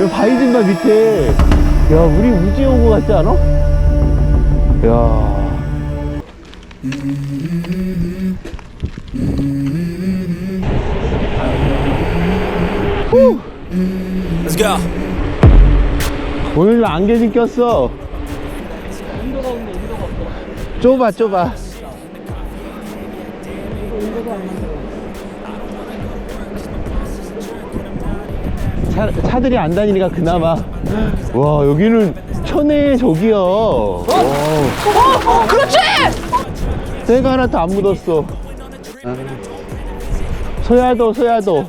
여기 바위진바 밑에. 야 우리 우주에 온 거 같지 않아? 야. Let's go. 오늘 안개진 꼈어. 좁아 좁아 차, 차들이 안 다니니까 그나마 와 여기는 천혜의 저기야 어, 어, 그렇지 때가 하나 더안 묻었어 아. 소야도 소야도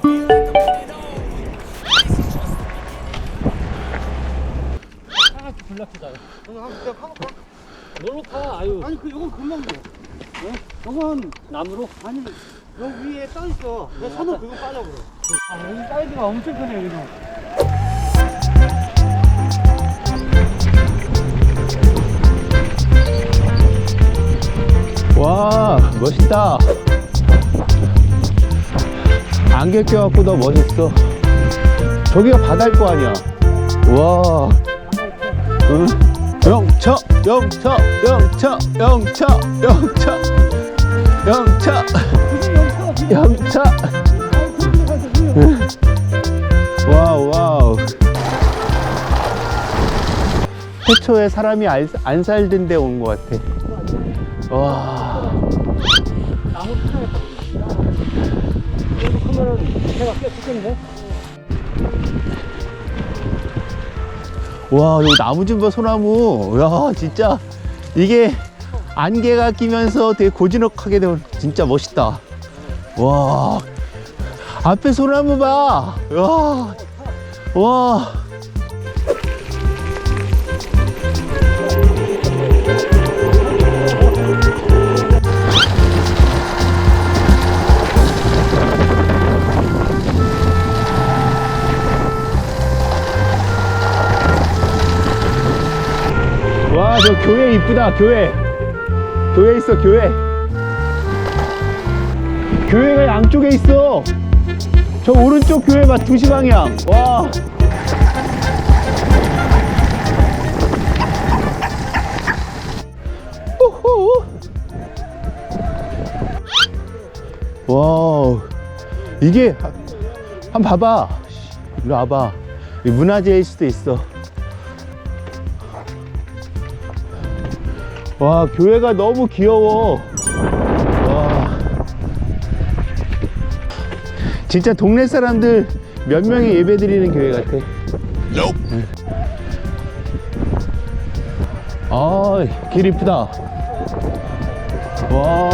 뭘로 파? 아유. 아니 그 이건 금방 돼. 어? 이건 나무로? 아니 여기 위에 떠 있어. 내 손으로 그거 빠져 그래. 아 여기 사이즈가 엄청 크네 여기는. 와 멋있다 안개 껴갖고 더 멋있어 저기가 바다일 거 아니야 와 응? 영차 영차 영차 영차 영차 영차. 영차. 와우 와우. 태초에 사람이 안, 안 살던 데 온 것 같아. 와? 와 여기 나무 좀 봐 소나무. 야 진짜. 이게 안개가 끼면서 되게 고즈넉하게 되면 진짜 멋있다 와 앞에 소나무 봐 와, 와. 와, 저 교회 이쁘다, 교회. 교회 있어, 교회. 교회가 양쪽에 있어. 저 오른쪽 교회 봐, 두시 방향. 와. 우후. 와, 이게, 한- 한번 봐봐. 이리 와봐. 이 문화재일 수도 있어. 와 교회가 너무 귀여워. 와. 진짜 동네 사람들 몇 명이 예배 드리는 교회 같아. 응. 아길 이쁘다. 와.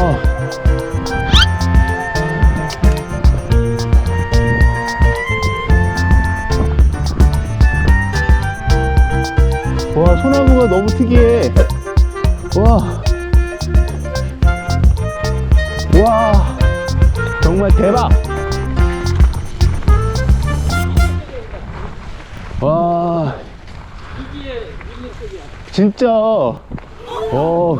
와, 소나무가 너무 특이해. 와. 와. 정말 대박. 와. 진짜. 어.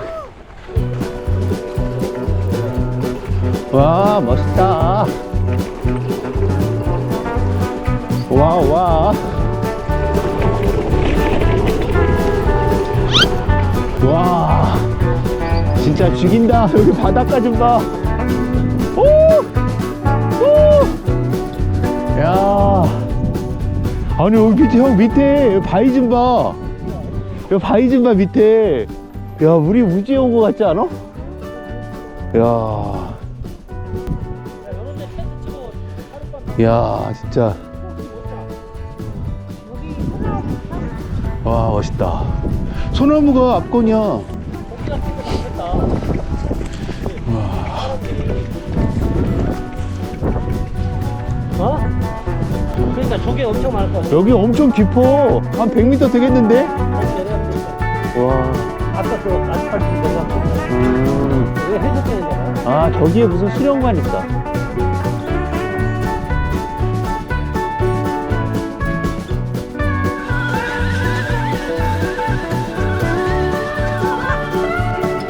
와, 멋있다. 진짜 죽인다 여기 바닷가 좀봐 오! 오! 야 아니 여기 밑에 형 밑에 바위 좀봐 여기 바위 좀 봐 밑에 야 우리 우주에 온 거 같지 않아? 야 야, 진짜. 와, 멋있다. 소나무가 앞건이야. 어? 그러니까 조개 엄청 많을 것 같아. 여기 엄청 깊어. 한 100m 되겠는데? 와. 아까 그 아스팔트 내가 음. 거야? 아, 저기에 무슨 수령관 있다.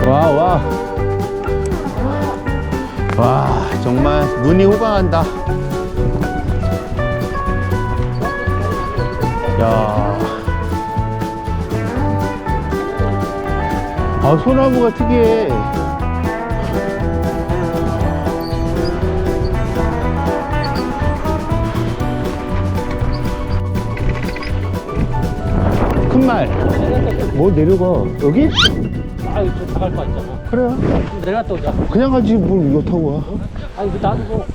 와, 와. 와, 정말 눈이 호강한다. 야. 아, 소나무가 특이해. 큰 말. 뭐 내려가? 여기? 아유, 저 나갈 거 있잖아. 그래. 좀 내려갔다 오자. 그냥 가지 뭘 이거 타고 와. 아니, 그 놔두고,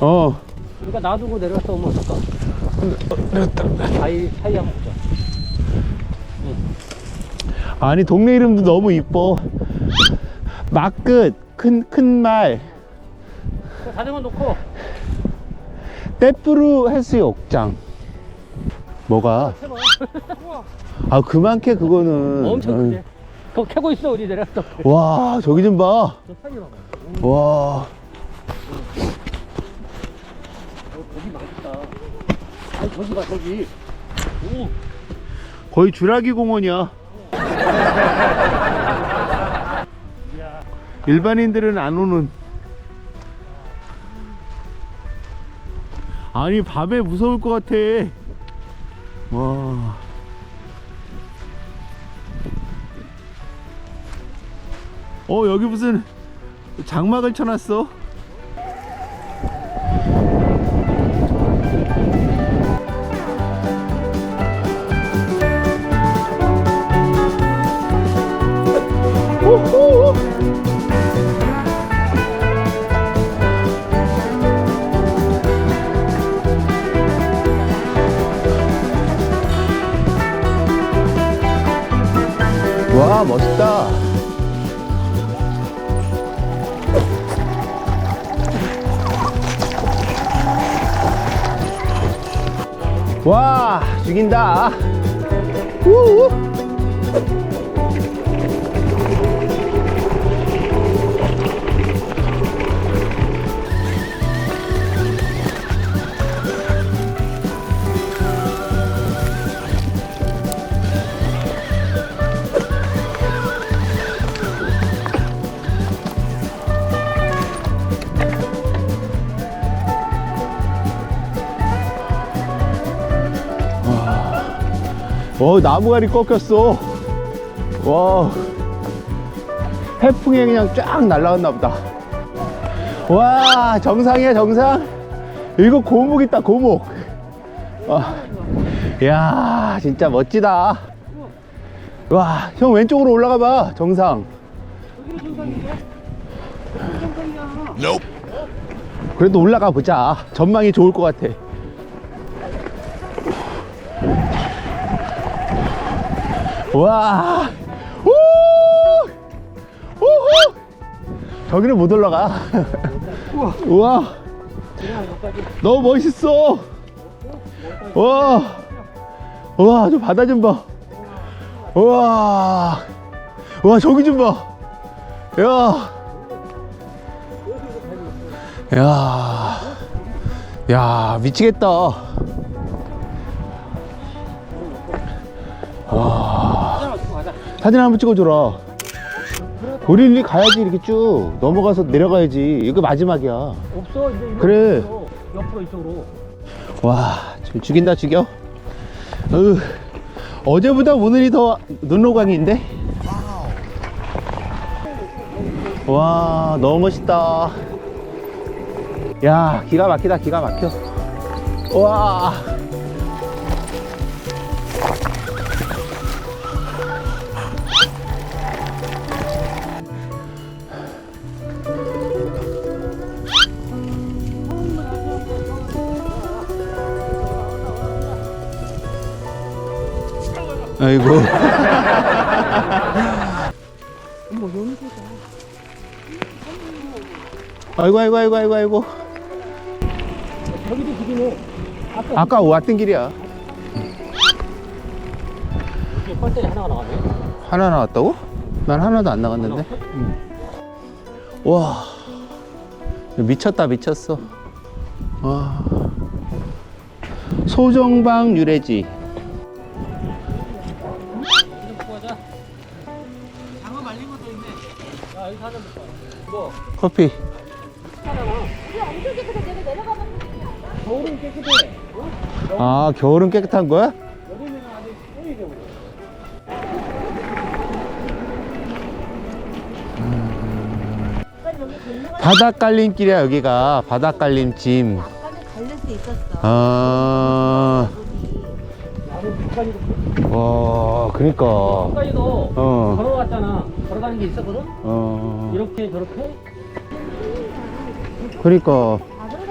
어. 그러니까 놔두고 내려갔다 오면 어떨까? 내렸다. 사이, 사이 한번 보자. 아니 동네 이름도 너무 이뻐. 막끝 큰 큰 말. 그 자전거 놓고, 떼뿌르 해수욕장. 뭐가? 아 그만 캐 그거는. 엄청 크지? 그거 캐고 있어, 우리 내려갔다 올게. 와 저기 좀 봐. 와. 많겠다. 아니, 저기 봐, 저기. 오, 거의 주라기 공원이야. 일반인들은 안 오는. 아니 밤에 무서울 것 같아. 와. 어 여기 무슨 장막을 쳐놨어? 와 죽인다 우우. 어 나무가리 꺾였어. 와. 해풍에 그냥 쫙 날라갔나 보다. 와 정상이야 정상. 이거 고목 있다 고목. 와, 야 진짜 멋지다. 와 형 왼쪽으로 올라가 봐 정상. 그래도 올라가 보자. 전망이 좋을 것 같아 와, 우, 우후, 저기는 못 올라가. 우와, 우와, 너무 멋있어. 와, 와, 저 바다 좀 봐. 와, 와, 저기 좀 봐. 야, 야, 야, 미치겠다. 사진 한번 찍어줘라. 일리 가야지 이렇게 쭉 넘어가서 내려가야지. 이거 마지막이야. 없어, 이제. 그래. 있어. 옆으로 이쪽으로. 와, 저 죽인다 죽여. 으, 어제보다 오늘이 더 눈호강인데. 와, 너무 멋있다. 야, 기가 막히다, 기가 막혀. 와. 아이고. 아이고, 아이고, 아이고, 아이고, 아이고. 저기도 길이네. 아까 아까 왔던 길이야. 이렇게 뻘대리 하나가 나가네. 하나 나왔다고? 난 하나도 안 나갔는데. 와. 미쳤다, 미쳤어. 와. 소정방 유래지. 커피. 아, 겨울은 깨끗한 거야? 바닷갈림길이야 여기가 바닷갈림찜 아와 그니까 어, 걸어갔잖아. 걸어가는 게 있었거든. 어. 이렇게 저렇게 그니까. 다 들어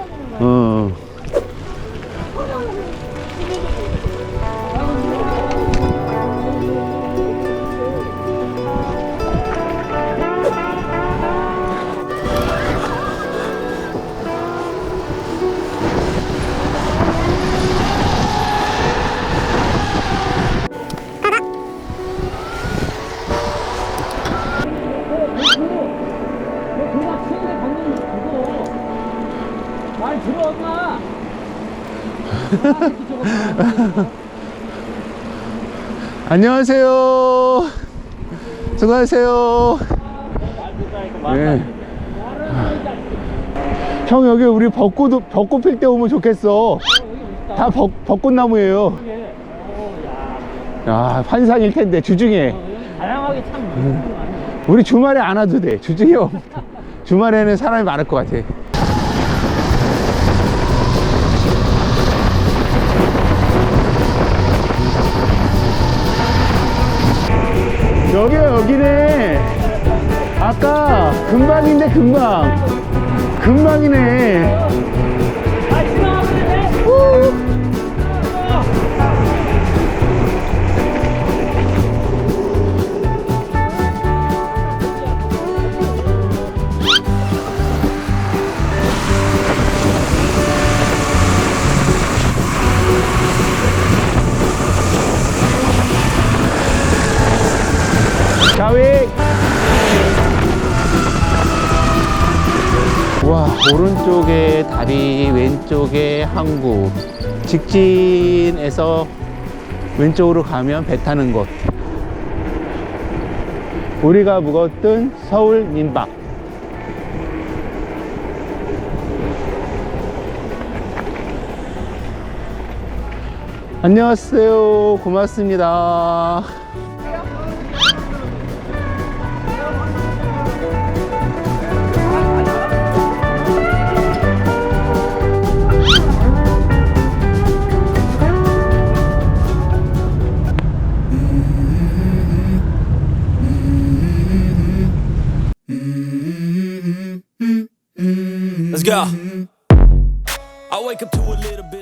엄마 안녕하세요. 수고하세요. 네. 형 여기 우리 벚꽃 벚꽃 필 때 오면 좋겠어. 다 벚, 벚꽃나무예요. 야 환상일 텐데 주중에 다양하게 참 우리 주말에 안 와도 돼. 주중에 주말에는 사람이 많을 것 같아. 여기 여기네. 아까 금방인데 금방. 금방이네. 오른쪽에 다리 왼쪽에 항구. 직진에서 왼쪽으로 가면 배 타는 곳. 우리가 묵었던 서울 민박. 안녕하세요. 고맙습니다